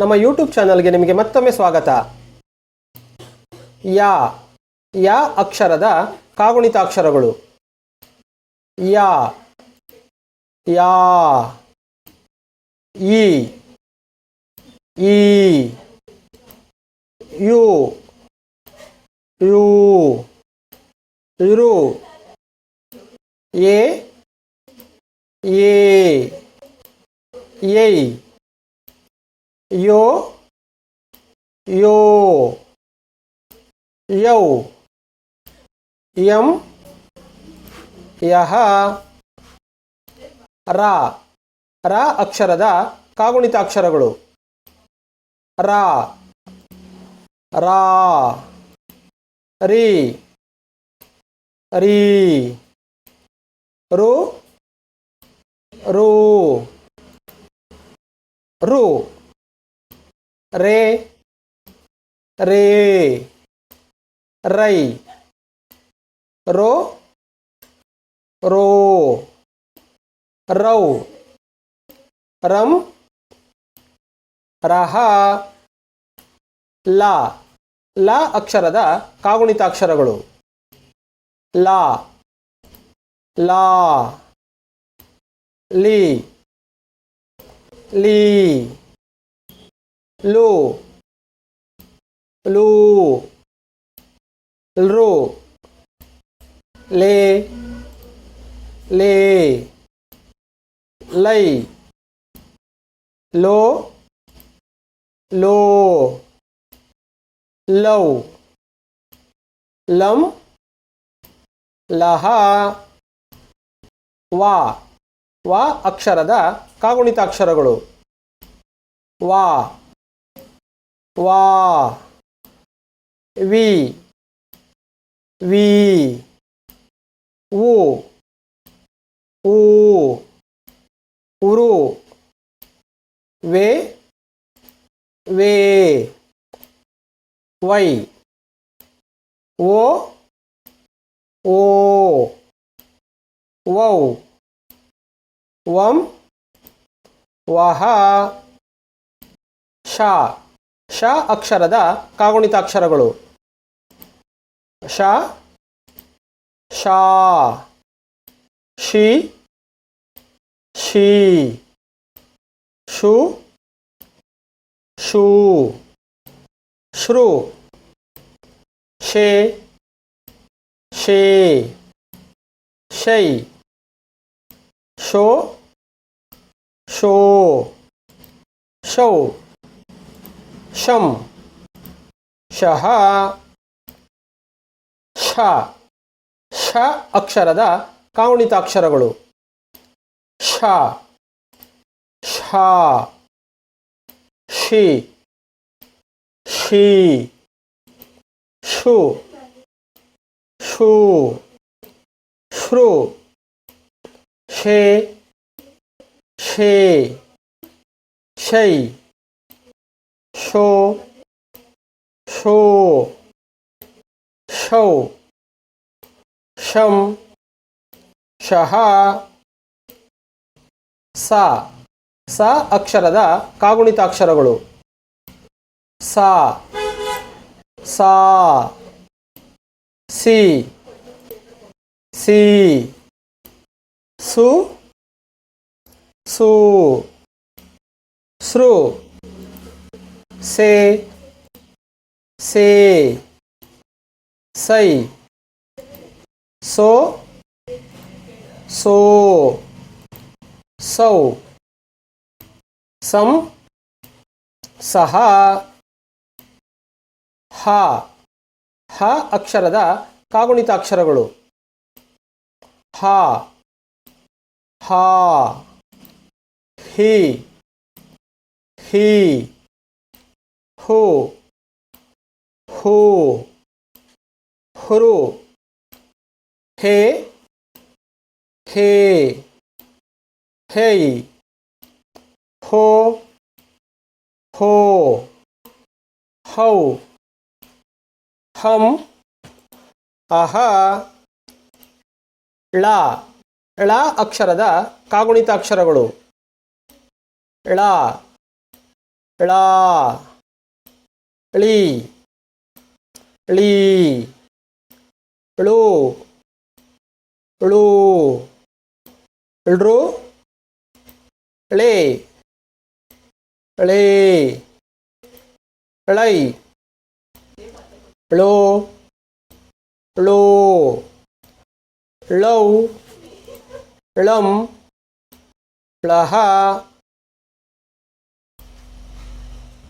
ನಮ್ಮ ಯೂಟ್ಯೂಬ್ ಚಾನಲ್ಗೆ ನಿಮಗೆ ಮತ್ತೊಮ್ಮೆ ಸ್ವಾಗತ. ಯಾ ಯಾ ಅಕ್ಷರದ ಕಾಗುಣಿತಾಕ್ಷರಗಳು. ಯಾ ಯಾ, ಈ ಈ, ಯು ಯು ಇರು ಎ ಎ ಏಯ್ ಯೋ ಯೋ, ಯೌ, ಯಂ, ಯಹ, ರ ರ ಅಕ್ಷರದ ಕಾಗುಣಿತಾಕ್ಷರಗಳು ರ, ರಾ, ರಿ, ರೀ, ರು ರು ರು. ರೇ ರೇ, ರೈ, ರೋ ರೋ, ರೌ, ರಂ, ರಹ, ಲಾ ಲಾ ಅಕ್ಷರದ ಕಾಗುಣಿತಾಕ್ಷರಗಳು. ಲಾ ಲಾ, ಲೀ ಲೀ. ಲು ಲೂ ಲ್ರು ಲೇ ಲೇ ಲೈ ಲೋ ಲೋ ಲೌ ಲಂ ಲಹಾ ವಾ ವಾ ಅಕ್ಷರದ ಕಾಗುಣಿತಾಕ್ಷರಗಳು ವಾ ವಾ, ವಿ ವಿ ಉ ಊ, ಉರು, ವೇ ವೇ, ವೈ, ಓ ಓ, ವೌ, ವಂ, ವಹ ಶ ಶ ಅಕ್ಷರದ ಕಾಗುಣಿತಾಕ್ಷರಗಳು. ಶ ಶಾ ಶಿ ಶಿ ಶು ಶೂ ಶ್ರು, ಶೇ ಶೇ, ಶೈ, ಶೋ ಶೋ, ಶೌ. ಶಂ ಶಹ ಶ ಶ ಅಕ್ಷರದ ಕಾಗುಣಿತಾಕ್ಷರಗಳು ಶ ಶ ಶಿ. ಶಿ. ಶು ಶು ಶೃ ಶೇ. ಶೇ. ಶೈ. ಶೋ ಶೋ, ಶೌ, ಶಂ, ಶಹ, ಸ ಸ ಅಕ್ಷರದ ಕಾಗುಣಿತಾಕ್ಷರಗಳು. ಸಾ ಸಾ, ಸಿ ಸಿ, ಸು ಸು, ಸೃ. ಸೇ ಸೇ, ಸೈ, ಸೋ ಸೋ, ಸೌ, ಸಂ, ಸಹ, ಹ ಹ ಅಕ್ಷರದ ಕಾಗುಣಿತಾಕ್ಷರಗಳು. ಹ ಹ, ಹಿ ಹಿ ಹು, ಹೂ, ಹುರು, ಹೇ ಹೇ ಹೇಯ್ ಹೋ ಹೋ, ಹೌ, ಹಂ, ಅಹ, ಳ ಳ ಅಕ್ಷರದ ಕಾಗುಣಿತಾಕ್ಷರಗಳು ಳ ಳ ಳಿ ಳಿ ಳು ಳು ಳ್ರು ಳೆ ಳೆ ಳೈ ಳೋ ಳೋ ಳೌ ಳಂ ಳಹ